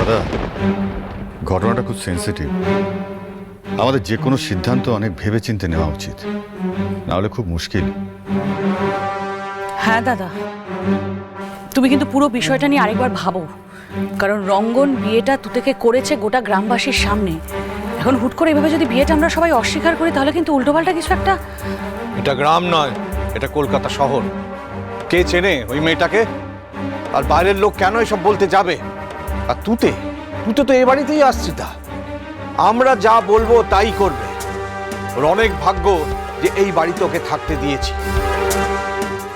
দাদা ঘটনাটা খুব সেন্সিটিভ আমাদের যে কোনো সিদ্ধান্ত অনেক ভেবেচিন্তে নেওয়া উচিত। নাহলে খুব মুশকিল। হ্যাঁ দাদা। তুমি কিন্তু পুরো বিষয়টা নিয়ে আরেকবার ভাবো। কারণ রঙ্গন বিয়েটা তুতেকে করেছে গোটা গ্রামবাসীর সামনে। এখন হুট করে এভাবে যদি বিয়েটা আমরা সবাই অস্বীকার করি তাহলে কিন্তু উল্টোপাল্টা কিছু একটা এটা গ্রাম নয় এটা কলকাতা শহর। কে চেনে ওই মেয়েটাকে? আর বাইরের লোক কেন এসব বলতে যাবে? আর তুতে তুতে তো এ বাড়িতেই আসছি তা। আমরা যা বলব তাই করবে। ওর অনেক ভাগ্য যে এই বাড়িতে ওকে থাকতে দিয়েছি।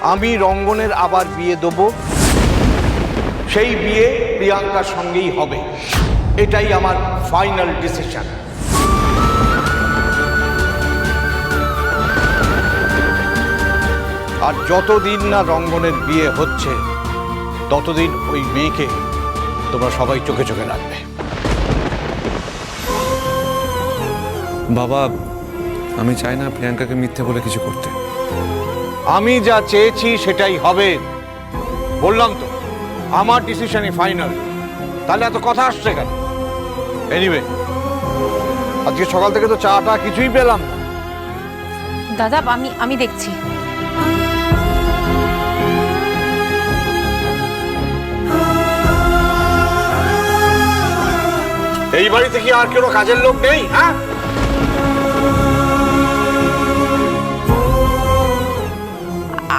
আমি রঙ্গনের আবার বিয়ে দেবো। সেই বিয়ে প্রিয়াঙ্কার সঙ্গেই হবে। এটাই আমার ফাইনাল ডিসিশন। আর যতদিন না রঙ্গনের বিয়ে হচ্ছে, ততদিন ওই মেয়েকে তোমরা সবাই চোখে চোখে রাখবে। বাবা আমি চাই না প্রিয়াঙ্কাকে মিথ্যে বলে কিছু করতে। আমি যা চেয়েছি সেটাই হবে। বললাম তো আমার ডিসিশনই ফাইনাল তাহলে এত কথা আসছে কেন? এনিওয়ে আজকে সকাল থেকে তো চাটা কিছুই পেলাম না। দাদা আমি আমি দেখছি। এই বাড়িতে কি আর কোনো কাজের লোক নেই হ্যাঁ?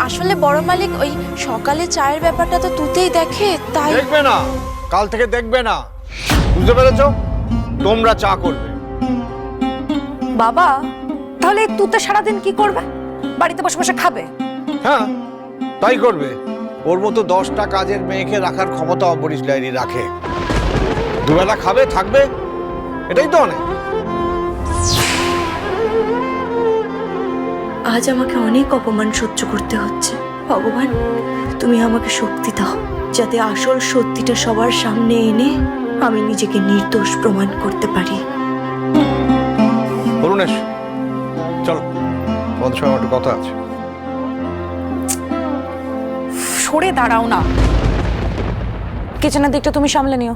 আসলে বড় মালিক ওই সকালে চায়ের ব্যাপারটা তো তুতেই দেখে তাই দেখবে না। কাল থেকে দেখবে না। বুঝতে পেরেছ? তোমরা চা করবে। বাবা তাহলে তুতে সারাদিন কি করবে? বাড়িতে বসে বসে খাবে? হ্যাঁ তাই করবে। ওর মতো দশটা কাজের মেয়েকে রাখার ক্ষমতা অম্বরীশ ডায়েরি রাখে। দুবেলা খাবে থাকবে এটাই তো অনেক। আজ আমাকে অনেক অপমান সহ্য করতে হচ্ছে। ভগবান তুমি আমাকে শক্তি দাও যাতে আসল সত্যিটা সবার সামনে এনে আমি নিজেকে নির্দোষ প্রমাণ করতে পারি। অরুণেশ চলো তোমাদের সঙ্গে একটু কথা আছে। সরে দাঁড়াও না। কিচেনের দিকটা তুমি সামলে নিও।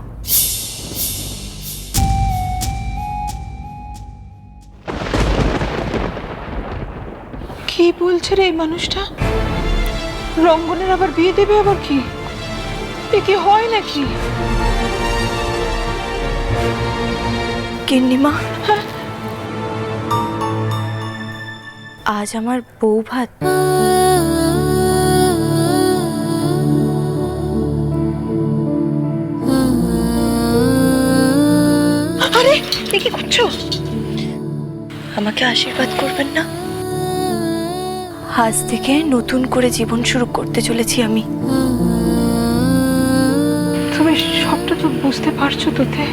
বলছে রে এই মানুষটা? রঙ্গনের আবার বিয়ে দেবে আবার কি? এ কি হয় নাকি? কিন্নিমা আজ আমার বউ ভাত। আরে এ কি করছ? আমাকে আশীর্বাদ করবেন না? আজ থেকে নতুন করে জীবন শুরু করতে চলেছি আমি। তুমি সবটা তো বুঝতে পারছ তোতে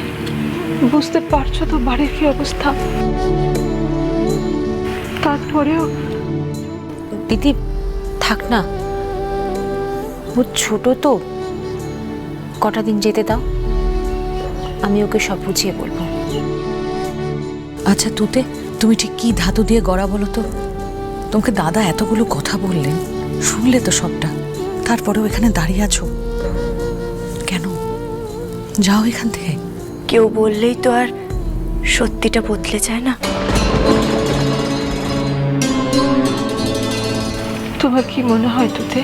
বুঝতে পারছ তো বাড়ির কি অবস্থা? তারপরেও দিদি থাক না। ও ছোট তো। কটা দিন যেতে দাও। আমি ওকে সব বুঝিয়ে বলব। আচ্ছা তুতে তুমি ঠিক কি ধাতু দিয়ে গড়া বলো তো? তোমাকে দাদা এতগুলো কথা বললেন শুনলে তো সবটা। তারপরেও এখানে দাঁড়িয়ে আছো? কেন? যাও এখান থেকে। কেউ বললেই তো আর সত্যিটা বদলে যায় না। তোমার কি মনে হয় তোতে?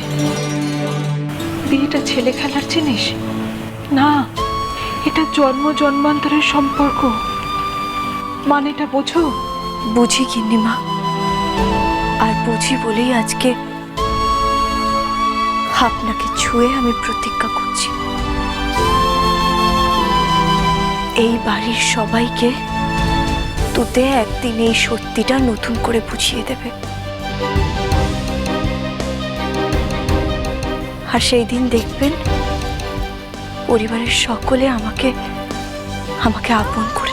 বিয়েটা ছেলে খেলার জিনিস? না এটা জন্ম জন্মান্তরের সম্পর্ক। মানেটা বোঝো? বুঝি কিন্নিমা আর বুঝি বলেই আজকে আপনাকে ছুঁয়ে আমি প্রতিজ্ঞা করছি। এই বাড়ির সবাইকে তুতে একদিন এই সত্যিটা নতুন করে বুঝিয়ে দেবে। আর সেই দিন দেখবেন পরিবারের সকলে আমাকে আমাকে আপন করে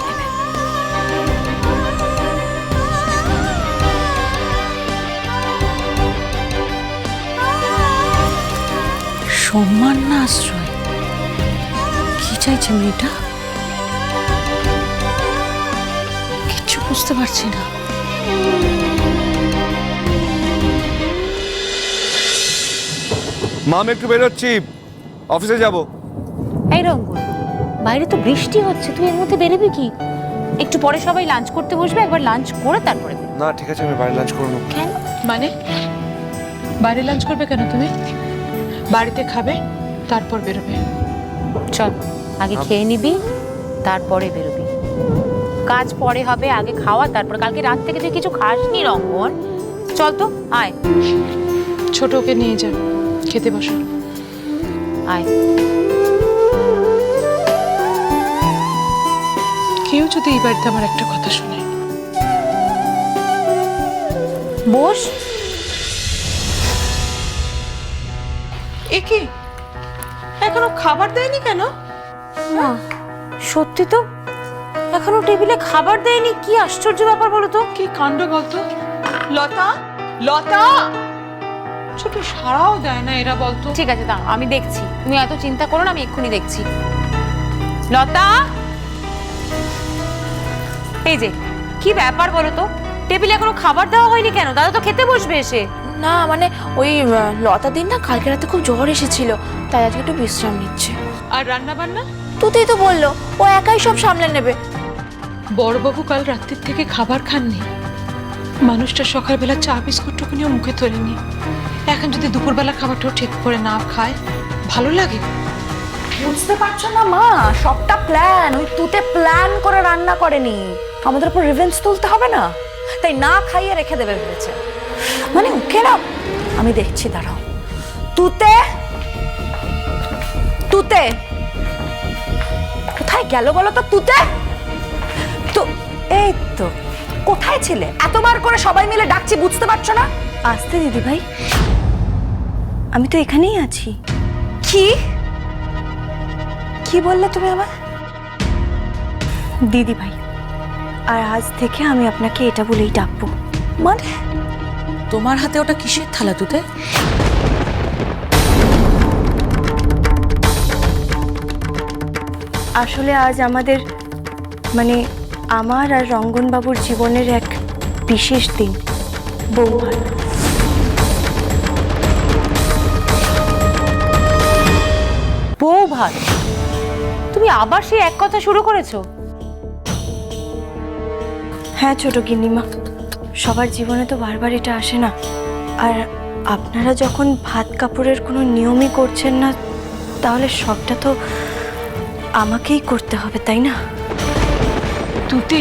সম্মান না আশ্রয়? কি চাইছে মেয়েটা? কিচ্ছু বুঝতে পারছি না। মা আমি একটু বেরোচ্ছি। অফিসে যাব। এই রঙ্গন বাইরে তো বৃষ্টি হচ্ছে তুই এর মধ্যে বেরোবি কি? একটু পরে সবাই লাঞ্চ করতে বসবে একবার লাঞ্চ করে তারপরে না ঠিক আছে আমি বাইরে লাঞ্চ করে নেব। কেন? মানে? বাইরে লাঞ্চ করবে কেন তুমি? বাড়িতে খাবে তারপর বেরোবে। চল আগে খেয়ে নিবি তারপরে বেরোবি। কাজ পরে হবে আগে খাওয়া তারপর কালকে রাত থেকে তুই কিছু খাসনি রঙ্গন। চল তো আয়। ছোটকে নিয়ে যান খেতে বসো। আয়। কেউ যদি এই বাড়িতে আমার একটা কথা শুনে। বস। এ কি? এখনও খাবার দেয়নি কেন? মা সত্যি তো? এখনও টেবিলে খাবার দেয়নি কি আশ্চর্য ব্যাপার বলো তো? কি কাণ্ড বলতো? লতা লতা! ছোট সারাও দেয় না এরা বলতো। ঠিক আছে দাঁড়াও আমি দেখছি। তুমি এত চিন্তা করো না আমি এক্ষুনি দেখছি। লতা! এই যে কি ব্যাপার বলো তো? টেবিলে এখনও খাবার দেওয়া হয়নি কেন? দাদা তো খেতে বসবে এসে। না মানে ওই লতা দিন না কালকে রাতে খুব জ্বর এসেছিল তাই আজকে একটু বিশ্রাম নিচ্ছে। আর রান্না বান্না তুতেই তো বলল ও একাই সব সামলে নেবে। বড়বাবু কাল রাত্রির থেকে খাবার খাননি। মানুষটা সকালবেলা চা বিস্কুটটুকুনিও মুখে তোলেনি। এখন যদি দুপুরবেলা খাবারটাও ঠিক করে না খায় ভালো লাগে? বুঝতে পারছ না মা সবটা প্ল্যান ওই তুতে প্ল্যান করে রান্না করেনি। আমাদের উপর রিভেঞ্জ তুলতে হবে না। তাই না খাইয়ে রেখে দেবে ভেবেছে। মানে ওকে না আমি দেখছি দাঁড়াও। তুতে? তুতে? কোথায় গেল বলো তো তুতে? তো এই তো কোথায় ছিলে? এতবার করে সবাই মিলে ডাকছি বুঝতে পারছ না? আসতে দিদি ভাই আমি তো এখানেই আছি। কি? কি বললে তুমি আমার দিদি ভাই আর আজ থেকে আমি আপনাকে এটা বলেই ডাকবো। মানে? তোমার হাতে ওটা কিসের থালা তুতে? আসলে আজ আমাদের মানে আমার আর রঙ্গনবাবুর জীবনের এক বিশেষ দিন বৌভাত। বউ ভাত তুমি আবার সেই এক কথা শুরু করেছ? হ্যাঁ ছোট গিন্নিমা। সবার জীবনে তো বারবার এটা আসে না। আর আপনারা যখন ভাত কাপড়ের কোনো নিয়মই করছেন না তাহলে সবটা তো আমাকেই করতে হবে তাই না? তুতে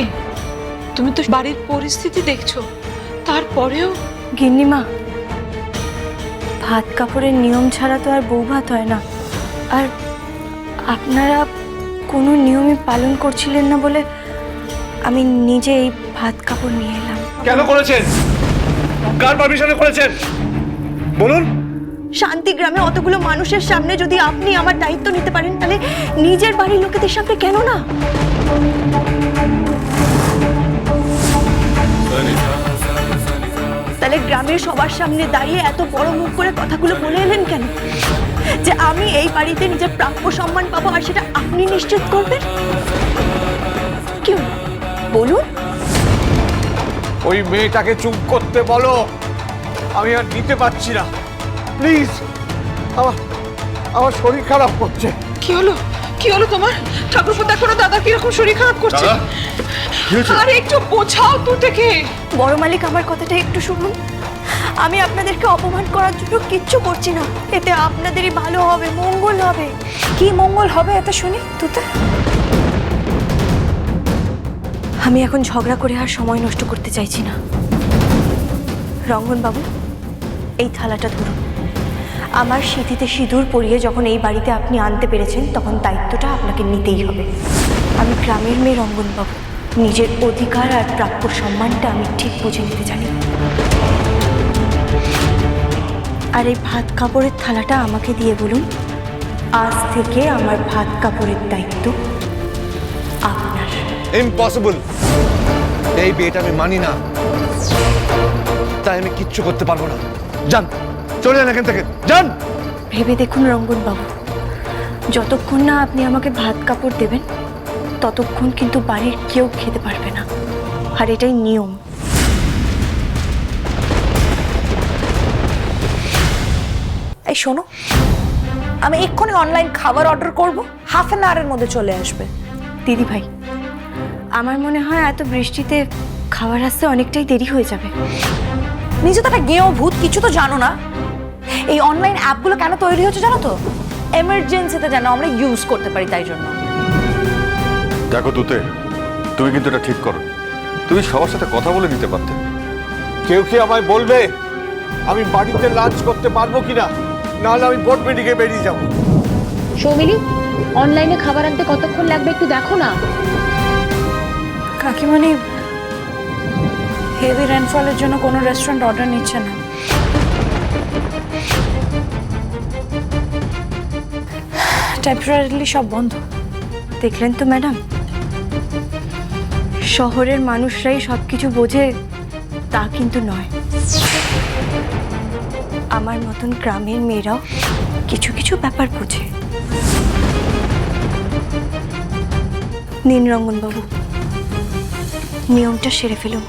তুমি তো বাড়ির পরিস্থিতি দেখছ। তারপরেও গিন্নিমা ভাত কাপড়ের নিয়ম ছাড়া তো আর বউ ভাত হয় না। আর আপনারা কোনো নিয়মই পালন করছিলেন না বলে আমি নিজে এই ভাত কাপড় নিয়ে এলাম। কেন করেছেন? কার পারমিশনে করেছেন? বলুন। শান্তিগ্রামে অতগুলো মানুষের সামনে যদি আপনি আমার দায়িত্ব নিতে পারেন, তাহলে নিজের বাড়ির লোকেদের সামনে কেন না? তাহলে গ্রামের সবার সামনে দাঁড়িয়ে এত বড় মুখ করে কথাগুলো বলে এলেন কেন? যে আমি এই বাড়িতে নিজের প্রাপ্য সম্মান পাবো আর সেটা আপনি নিশ্চিত করবেন? কি হলো? বলুন। ওই মেয়েটাকে চুপ করতে বলো। আমি আর নিতে পারছি না। প্লিজ আমার আমার শরীর খারাপ করছে। কি হলো? কি হলো তোমার? ঠাকুরপো দেখো না দাদা কীরকম শরীর খারাপ করছে। আরে একটু বোঝাও তু থেকে বড় মালিক আমার কথাটা একটু শুনুন। আমি আপনাদেরকে অপমান করার জন্য কিচ্ছু করছি না। এতে আপনাদেরই ভালো হবে মঙ্গল হবে। কি মঙ্গল হবে এত শুনি তুতে। আমি এখন ঝগড়া করে আর সময় নষ্ট করতে চাইছি না। রঙ্গন বাবু এই থালাটা ধরুন। আমার স্মৃতিতে সিঁদুর পরিয়ে যখন এই বাড়িতে আপনি আনতে পেরেছেন, তখন দায়িত্বটা আপনাকে নিতেই হবে। আমি গ্রামের মেয়ে রঙ্গন বাবু নিজের অধিকার আর প্রাপ্য সম্মানটা আমি ঠিক বুঝে নিতে জানি। আর এই ভাত কাপড়ের থালাটা আমাকে দিয়ে বলুন, আজ থেকে আমার ভাত কাপড়ের দায়িত্ব। ইম্পসিবল এই বিয়েটা আমি মানি না। তাই আমি কিচ্ছু করতে পারব না। যান চলে যান এখান থেকে। যান! ভেবে দেখুন রঙ্গন বাবু যতক্ষণ না আপনি আমাকে ভাত কাপড় দেবেন ততক্ষণ কিন্তু বাড়ির কেউ খেতে পারবে না। আর এটাই নিয়ম। এই শোনো আমি এক্ষুনি অনলাইন খাবার অর্ডার করব হাফ অ্যান আওয়ারের মধ্যে চলে আসবে। দিদি ভাই আমার মনে হয় এত বৃষ্টিতে খাবার আসতে অনেকটাই দেরি হয়ে যাবে। নিজে তো একটা গেঁয়ো ভূত কিছু তো জানো না। এই অনলাইন অ্যাপগুলো কেন তৈরি হচ্ছে জানো তো? এমার্জেন্সিতে যেন আমরা ইউজ করতে পারি তাই জন্য। দেখো তুতে তুমি কিন্তু এটা ঠিক করো। তুমি সবার সাথে কথা বলে নিতে পারতে। কেউ কি আমায় বলবে আমি বাড়িতে লাঞ্চ করতে পারব কিনা? নাহলে আমি বোর্ড মিটিংয়ে বেরিয়ে যাব। সৌমিলি অনলাইনে খাবার আনতে কতক্ষণ লাগবে একটু দেখো না। কাকিমণি, হেভি রেনফলের জন্য কোনো রেস্টুরেন্ট অর্ডার নিচ্ছে না। টেম্পোরারিলি সব বন্ধ। দেখলেন তো ম্যাডাম? শহরের মানুষরাই সব কিছু বোঝে, তা কিন্তু নয়। আমার মতন গ্রামের মেয়েরাও কিছু কিছু ব্যাপার বোঝে। নিন রঙ্গনবাবু নিয়মটা সেরে ফেলুন।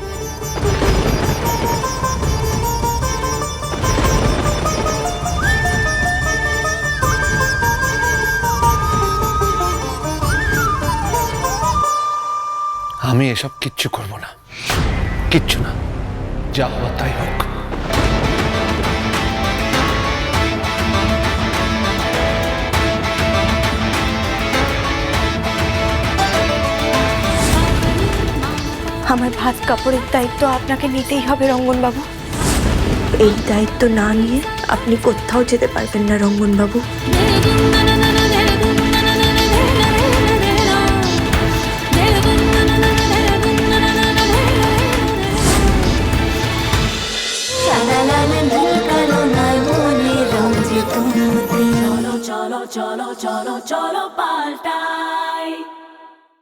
আমি এসব কিচ্ছু করব না। কিচ্ছু না। যা হওয়ার তাই হোক। আমার ভাত কাপড়ের দায়িত্ব আপনাকে নিতেই হবে রঙ্গনবাবু। এই দায়িত্ব না নিয়ে আপনি কোথাও যেতে পারবেন না রঙ্গনবাবু। চলো চলো চলো চলো পাল্টা।